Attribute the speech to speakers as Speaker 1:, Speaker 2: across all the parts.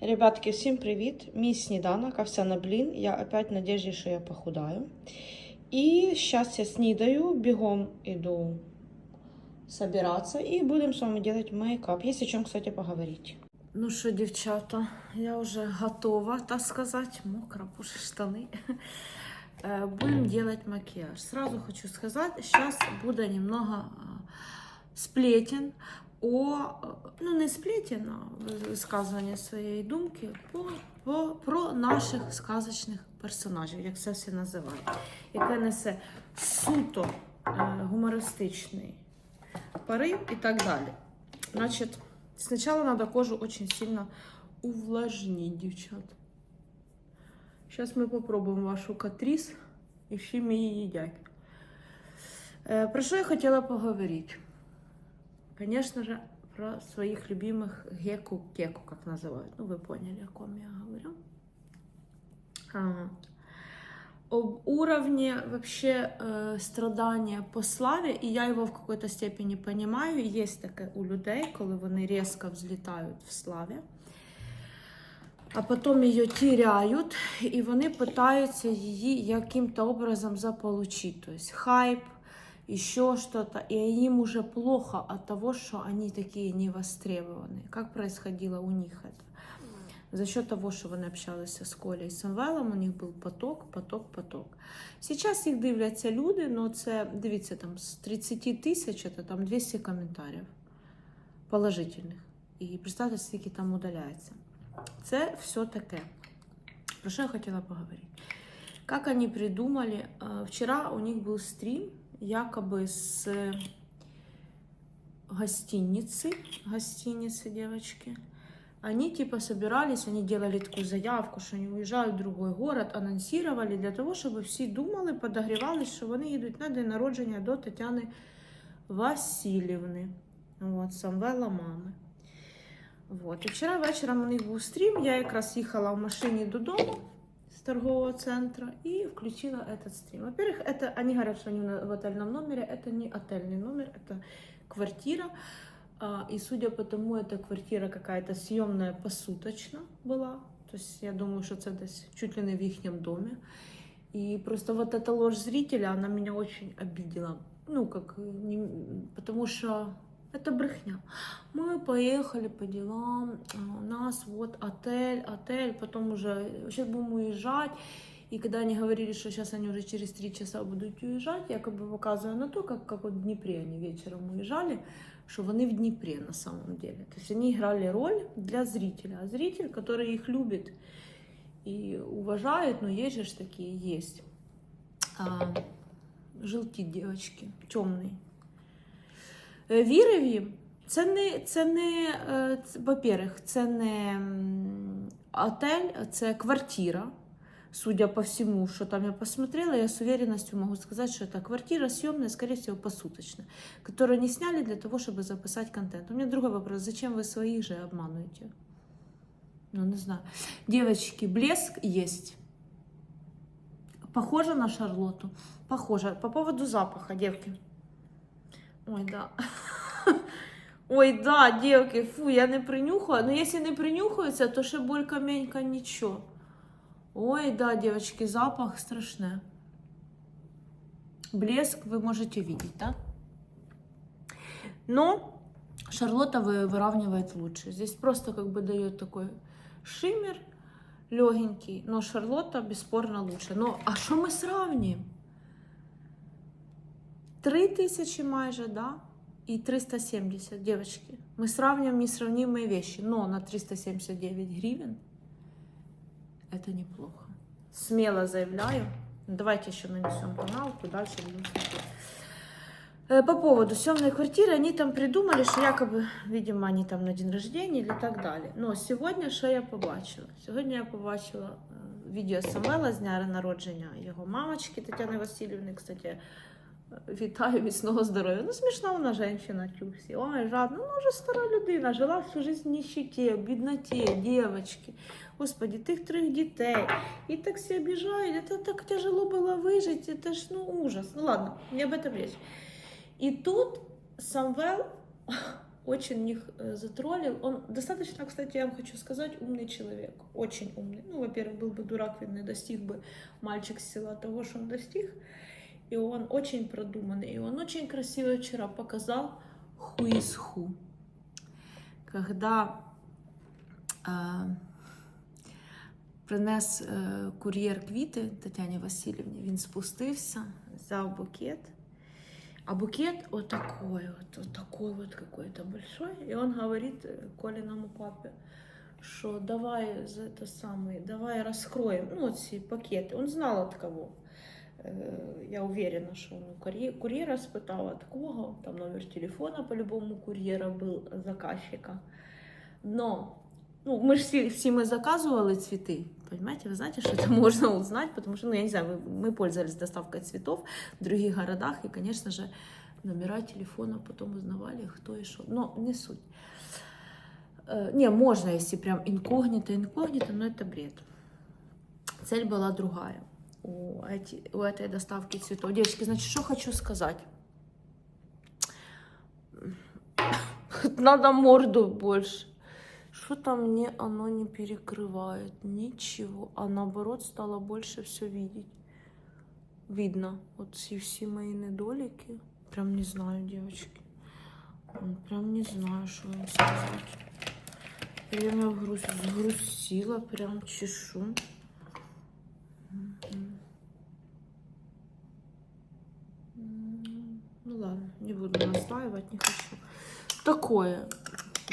Speaker 1: Ребятки, всім привіт! Мій сніданок, овсяна блін. Я опять в надежді, що я похудаю. І зараз я снідаю, бігом іду собираться і будемо з вами делать мейкап. Є о чому, кстати, поговорити. Ну що, дівчата, я вже готова, так сказати. Мокро, боже, штани. Э, Будем делать макияж. Сразу хочу сказать, сейчас буде немного а, сплетен о, ну не сплетен, а висказування своєї думки по, по, про наших сказочних персонажів, як це всі називають, яке несе суто е, гумористичний порив і так далі. Значить, спочатку треба кожу дуже сильно увлажнити, дівчат. Зараз ми попробуємо вашу катріс і всі її їдять. Е, Про що я хотіла поговорити? Конечно же, про своих любимых геку-кеку, как называют. Ну, вы поняли, о ком я говорю. А, об уровне вообще э, страдания по славе, і я його в какой-то степені понимаю. Є таке у людей, коли вони різко взлітають в славі, а потім її теряють, і вони питаються її яким-то образом заполучити. Тобто хайп, еще что-то, и им уже плохо от того, что они такие невостребованные. Как происходило у них это? За счет того, що вони общалися з Колею і Самвелом, у них був поток, поток, поток. Сейчас їх дивляться люди, но це, дивіться, там з 30 тисяч, це там 200 коментарів положительних. І представте, скільки там удаляється. Це все таке. Про що я хотіла поговорити? Как они придумали? э, Вчера у них был стрим, якобы с гостиницы, гостиницы девочки. Они типа собирались, они делали такую заявку, что они уезжают в другой город, анонсировали для того, чтобы всі думали, подогрівались, що вони їдуть на день народження до Тетяни Васильівни, от, Самвела мами. Вот. І вчора вечором у них був стрім, я якраз їхала в машині додому с торгового центра и включила этот стрим. Во-первых, это они говорят, что они в отельном номере. Это не отельный номер, это квартира. А, И судя по тому, эта квартира какая-то съемная посуточно была. То есть я думаю, что это здесь чуть ли не в их доме. И просто вот эта ложь зрителя, она меня очень обидела. Ну, как, не- потому что это брехня. Мы поехали по делам, а, у нас вот отель, отель, потом уже сейчас будем уезжать. И когда они говорили, что сейчас они уже через три часа будут уезжать, якобы показывая на то, как, как вот в Днепре они вечером уезжали, что они в Днепре на самом деле. То есть они играли роль для зрителя. А зритель, который их любит и уважает, но есть же такие, есть. А, желті девочки, темний. Вірив їм. Це не, це не во-первых, це не отель, це квартира. Судя по всему, что там я посмотрела, я с уверенностью могу сказать, что это квартира съемная, скорее всего, посуточная, которую они сняли для того, чтобы записать контент. У меня другой вопрос. Зачем вы своих же обманываете? Ну, не знаю. Девочки, блеск есть. Похоже на Шарлотту. Похоже. По поводу запаха, девки. Ой, да. Ой, да, девки, фу, я не принюхала. Но если не принюхаються, то ще булька-менька нічого. Ой, да, девочки, запах страшный. Блеск вы можете видеть, да? Но Шарлотта вы- выравнивает лучше. Здесь просто как бы дает такой шиммер легенький, но Шарлотта бесспорно лучше. Но а что мы сравним? Три тысячи майже, да? И 370, девочки. Мы сравниваем несравнимые вещи, но на 379 гривен это неплохо. Смело заявляю. Давайте еще нанесем тоналку, дальше будем смотреть. Э, По поводу съемной квартиры, они там придумали, что якобы, видимо, они там на день рождения или так далі. Но сьогодні що я побачила? Сьогодні я побачила е, відео Самвела з дня народження його мамочки Тетяни Васильівни, кстати. е, Вітаю міцного здоров'я. Ну, смішна вона жінка, тюсі. Ой, жадна. Ну, вже стара людина, жила всю життя в нищеті, в бідноті, дівчатки. Господи, тих трьох дітей. І так все обіжають. Це так тяжело було вижити. Це ж ну ужас. Ну ладно, не об этом речь. І тут Самвел очень их э, затроллил. Он достаточно, кстати, я вам хочу сказать, умный человек. Очень умный. Ну, во-первых, был бы дурак, видно, достиг бы мальчик с села того, что он достиг. И он очень продуманный. И он очень красиво вчера показал who is who. Когда а, принес е, кур'єр квіти Тетяні Васильівні, він спустився, взяв букет. А букет вот такой вот, вот такой вот какой-то большой. И он говорит э, Колиному папе, что давай за это самое, давай раскроем, ну, вот эти пакеты. Он знал от кого. Э, Я уверена, что он у курье- курьера спитал, от кого. Там номер телефона по-любому курьера был заказчика. Но ну, мы же все, все мы заказывали цветы, понимаете, вы знаете, что это можно узнать, потому что, ну, я не знаю, мы, мы пользовались доставкой цветов в других городах, и, конечно же, номера телефона потом узнавали, кто и что. Но не суть. Э, Не, можно, если прям инкогнито, инкогнито, но это бред. Цель была другая У, эти- у этой доставки цветов. Девочки, значит, что хочу сказать. Надо морду больше. Что-то мне оно не перекрывает. Ничего. А наоборот стало больше все видеть. Видно. Вот все, все мои недолики. Прям не знаю, девочки. Прям не знаю, что вам сказать. Я груз... сгрустила, прям чешу. ладно, не буду настаивать, не хочу. Такое.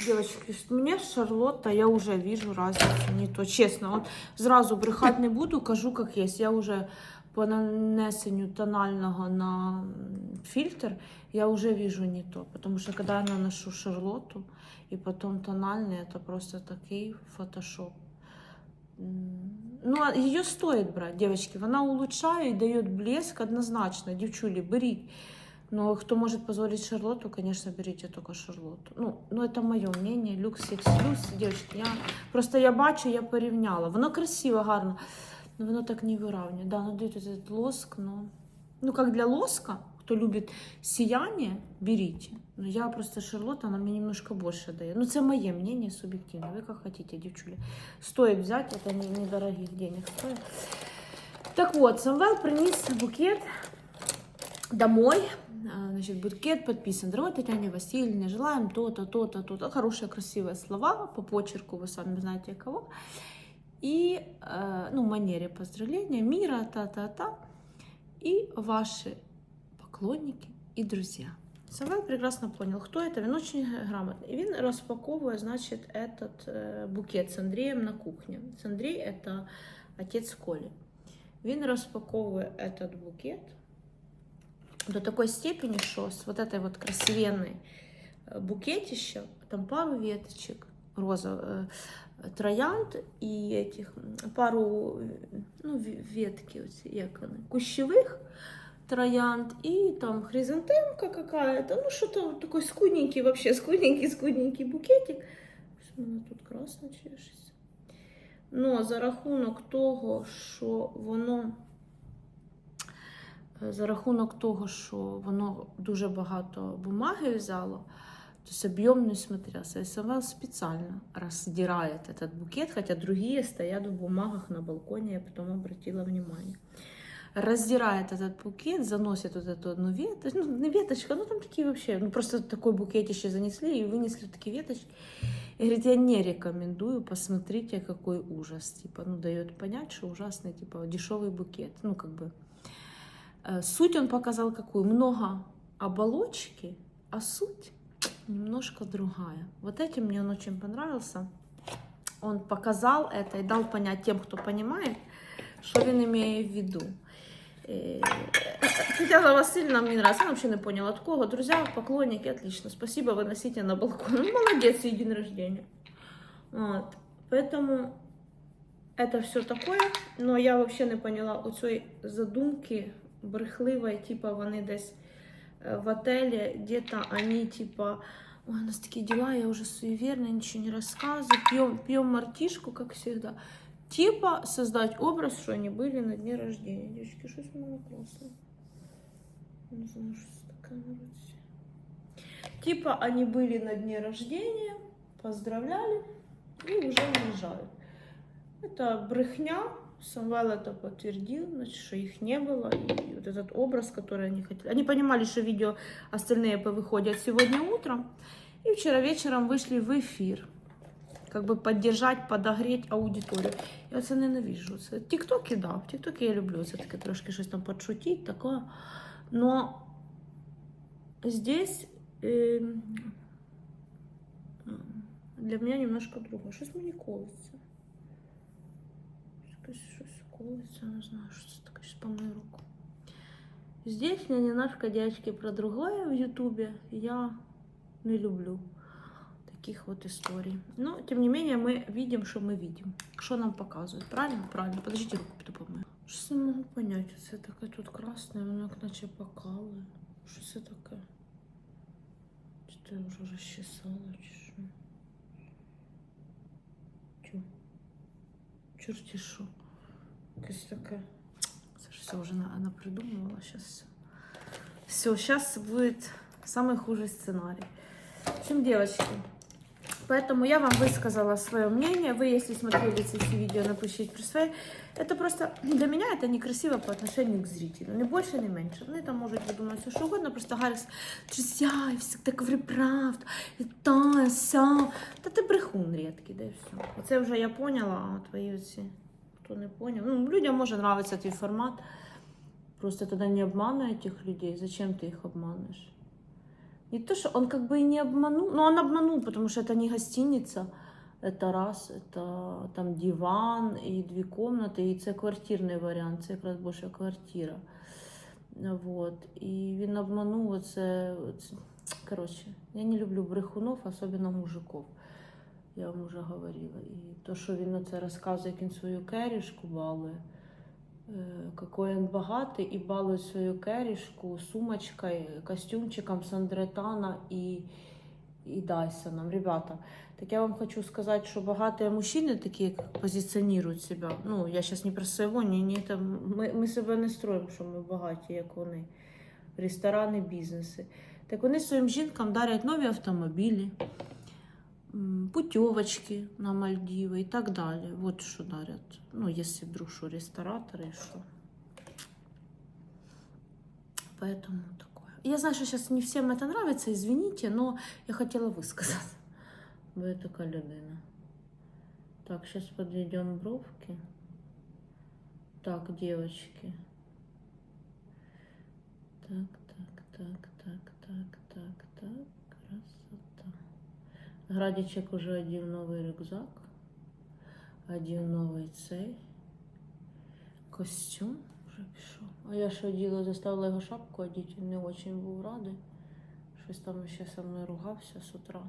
Speaker 1: Девочки, мне Шарлотта, я уже вижу разницу, не то. Чесно, от зразу брехати не буду, кажу, як є. Я вже по нанесенню тонального на м, фильтр, я уже вижу не то. Потому что когда я наношу Шарлотту и потом тональный, это просто такий фотошоп. М, Ну, а ее стоит брать, девочки. Вона улучшає і дає блеск однозначно. Дівчулі, беріть. Но кто может позволить Шарлотту, конечно, берите только Шарлотту. Ну, ну это мое мнение. Люкс X Люкс, девочки, я просто я бачу, я порівняла. Воно красиво, гарно, но воно так не выравнивает. Да, оно дает этот лоск, но... Ну, как для лоска, кто любит сияние, берите. Но я просто Шарлотта, она мне немножко больше дает. Ну, это мое мнение субъективно. Вы как хотите, девчули. Стоит взять, это не- недорогих денег стоит. Так вот, Самвел принес букет домой. А, Значит, букет подписан. Дорогой Татьяне Васильевне, желаем то-то, то-то, то-то. Хорошие, красивые слова по почерку, вы сами знаете кого. И, э, ну, манере поздравления, мира, та-та-та. И ваши поклонники и друзья. Самвел прекрасно понял, кто это. Он очень грамотный. И він распаковывает, значит, этот э, букет с Андреем на кухне. С Андрей это отец Коли. Він распаковывает этот букет до такой степени, что с вот этой вот красивенной э, букетища, там пару веточек розовых, э, троянд и этих, м, пару, э, ну, ве- ветки, вот, як вони, кущевых троянд и там хризантемка какая-то, ну что-то такой скудненький вообще, скудненький, скудненький букетик. Щось в мене тут красно чешеться. Но за рахунок того, що воно Е, за рахунок того, що воно дуже багато бумаги взяло, то есть объем не смотрелся. СМЛ специально раздирает этот букет, хотя другие стоят в бумагах на балконе, я потом обратила внимание. Раздирает этот букет, заносит вот эту одну веточку, ну не веточка, ну там такие вообще, ну просто такой букет еще занесли и вынесли такие веточки. И говорит, я не рекомендую, посмотрите, какой ужас. Типа, ну дает понять, что ужасный, типа, дешевый букет. Ну как бы, Суть он показал какую? Много оболочки, а суть немножко другая. Вот этим мне он очень понравился. Он показал это и дал понять тем, кто понимает, что он имеет в виду. Э, Татьяна Васильевна мне нравится, она вообще не поняла от кого. Друзья, поклонники, отлично. Спасибо, выносите на балкон. Ну, молодец, и день рождения. Вот. Поэтому это все такое, но я вообще не поняла у цієї задумки брехливої, типа вони десь в отеле, где-то они типа, у нас такие дела, я уже суеверная, ничего не рассказываю, пьем, пьем мартишку, как всегда. Типа создать образ, что они были на дне рождения. Что с мной классно? Не знаю, что это такое на руці. Типа они были на дне рождения, поздравляли и уже уезжают. Это брехня. Самвел это подтвердил, значит, что их не было. И вот этот образ, который они хотели. Они понимали, что видео остальные повыходят сегодня утром. И вчера вечером вышли в эфир. Как бы поддержать, подогреть аудиторію. Я це ненавижу. Це тіктоки, да, в тіктоки я люблю. Це таке трошки щось там подшутить, таке. Но здесь э, для меня немножко другое. Щось мені колиться. Якось щось колиться, не знаю, що це таке, щось по мою руку. Здесь мне немножко, девочки, про другое в Ютубе. Я не люблю таких вот историй. Но, тем не менее, мы видим, что мы видим. Что нам показывают. Правильно? Правильно. Подождите, руку піду помию. Щось не можу понять. Це таке тут красне, воно як наче покалує. Що це таке? Чи ти вже розчесала, чи що? Тю. Чорті що. Якесь таке. Це ж все вже она придумывала. Сейчас все. Все, сейчас будет самый хуже сценарий. В общем, девочки, поэтому я вам высказала свое мнение. Вы, если смотрели эти видео, напишите при своей. Это просто для меня это некрасиво по отношению к зрителю. Ни больше, ни меньше. Ну, это может вы думать все что угодно. Просто Гаррис, друзья, я всегда говорю правду. І та, і ся. Та ти брехун рідкий, да і все. Оце вже я поняла, а твої оці, хто не поняв. Ну, людям може нравиться твій формат. Просто тогда не обманывай этих людей. Зачем ты их обманываешь? Не то, что он как бы и не обманул, но он обманул, потому что это не гостиница, это раз, это там диван и две комнаты, и це квартирний варіант, це якраз більше квартира. Вот. І він обманув оце, оце. Короче, я не люблю брехунов, особенно мужиков. Я вам уже говорила. І то, що він оце розказує, як він свою керішку балує. Э, какой он богатый и балует свою керішку сумочкой, костюмчиком Сандретана и, и Дайсоном. Ребята, так я вам хочу сказать, что богатые мужчины такие как позиционируют себя. Ну, я сейчас не про своего, не, не там, ми, ми себе не строїмо, що ми багаті, як вони. Ресторани, бізнеси. Так вони своїм жінкам дарять нові автомобілі, м, Путевочки на Мальдивы и так далее. Вот что дарят. Ну, если вдруг что, рестораторы, что. Поэтому такое. Я знаю, что сейчас не всем это нравится, извините, но я хотела высказать. Вы такая людина. Так, сейчас подведем бровки. Так, девочки. Так, так, так, Градичек уже одів новий рюкзак, одів новий цей костюм вже пішов. А я що діла, заставила його шапку одіти, він не дуже був радий. Щось там ще со мною ругався з утра.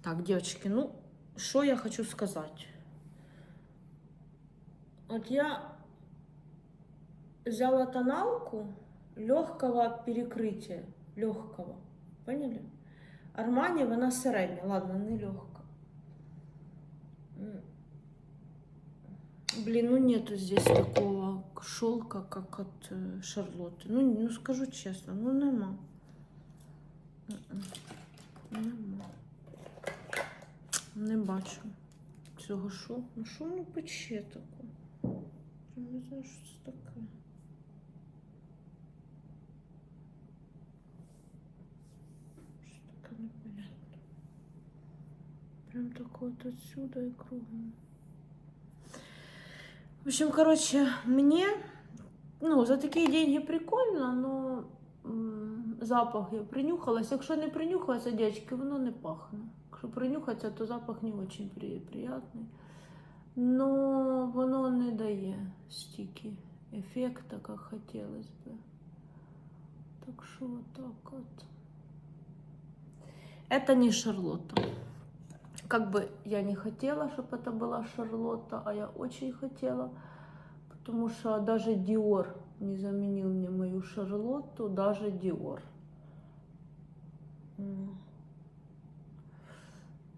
Speaker 1: Так, девочки, ну, що я хочу сказати? От я взяла тоналку легкого перекрытия. Легкого. Поняли? Армані вона середня, ладно, не легка. Блин, ну нету здесь такого шелка, как от э, Шарлотты. Ну, ну скажу честно, ну нема. М-м. Нема. Не бачу. Цього що? Ну воно пече таке? Я не знаю, що це таке. Что такое непонятно. Прям такое вот отсюда и кругом. В общем, короче, мне, ну, за такие деньги прикольно, но м, запах я принюхалась. Якщо не принюхалася, дядьки, воно не пахне. Якщо принюхатися, то запах не очень при- приятний. Но воно не дає стільки ефекта, як хотілося б. Так що вот так вот. Это не Шарлотта. Как бы я не хотела, чтобы это была Шарлотта, а я очень хотела, потому что даже Диор не заменил мне мою Шарлотту, даже Диор.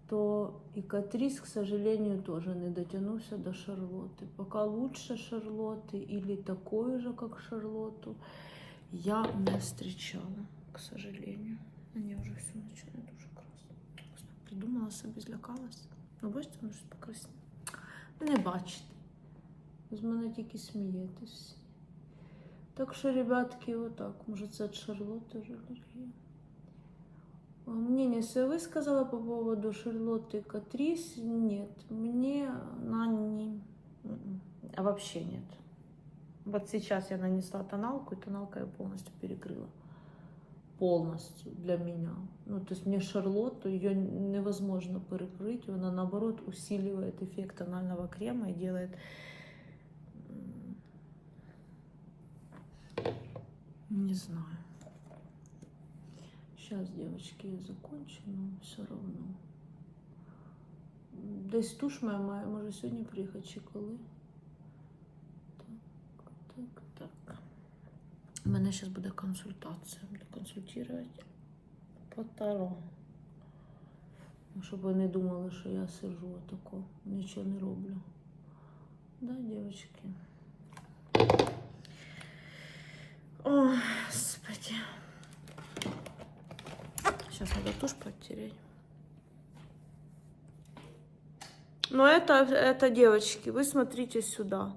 Speaker 1: То и Катрис, к сожалению, тоже не дотянулся до Шарлотты. Пока лучше Шарлотты или такой же, как Шарлотту, я не встречала, к сожалению. Они уже все начинают уже Придумала собі, злякалась. Ну, бачите, воно щось покрасне. Не бачите. З мене тільки смієтесь. Так що, ребятки, отак. Може, це від Шарлотти вже алергія. А Мнение свое высказала по поводу Шарлотты Катрис. Нет, мне она не... М-м. А вообще нет. Вот сейчас я нанесла тоналку, и тоналка я полностью перекрыла. Полностью для меня. Ну, то есть мне Шарлотту, ее невозможно перекрыть. Она, наоборот, усиливает эффект тонального крема и делает... м, Не знаю. Сейчас, девочки, я закончу, но все равно. Десь туш моя має, може сьогодні приїхати чи коли. Так, так, так. У мене зараз буде консультація. Буду консультувати по таро. Ну, Щоб вони думали, що я сижу отако, нічого не роблю. Да, девочки? Ой, господи. Сейчас надо тушь подтереть. Но это, это, девочки, вы смотрите сюда.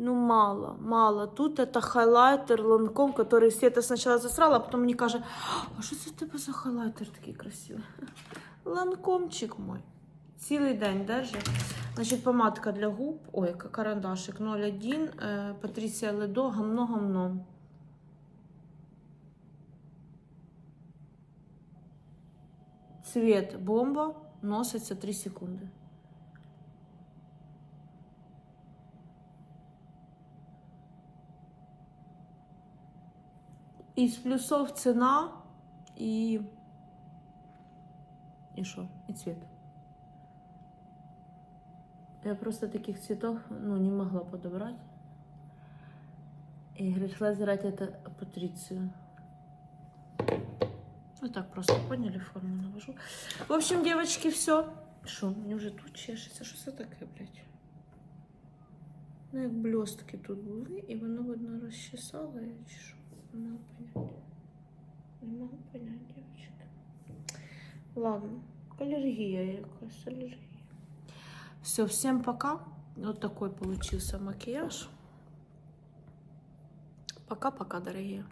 Speaker 1: Ну, мало, мало. Тут это хайлайтер ланком, который Света сначала засрала, а потом мне каже, а це в тебе за хайлайтер такий красивий? Ланкомчик мой. Цілий день держить. Значить, помадка для губ. Ой, карандашик 01, е, Патрісія Ледо, гамно-гамно. Цвет бомба носиться 3 секунди. Із плюсов ціна і. І що? І цвет. Я просто таких цветов ну, не могла подобрать. И решила забрать это Патрицию. Вот так просто поняли, форму навожу. В общем, девочки, все. Що, мені вже тут чешеться. Що це таке, блядь? Ну, як блістки тут були, і воно, видно, розчесало, я чи що? Не можу понять. Не можу понять, девочки. Ладно, аллергия якась, аллергия. Все, всем пока. Вот такой получился макияж. Пока-пока, дорогие.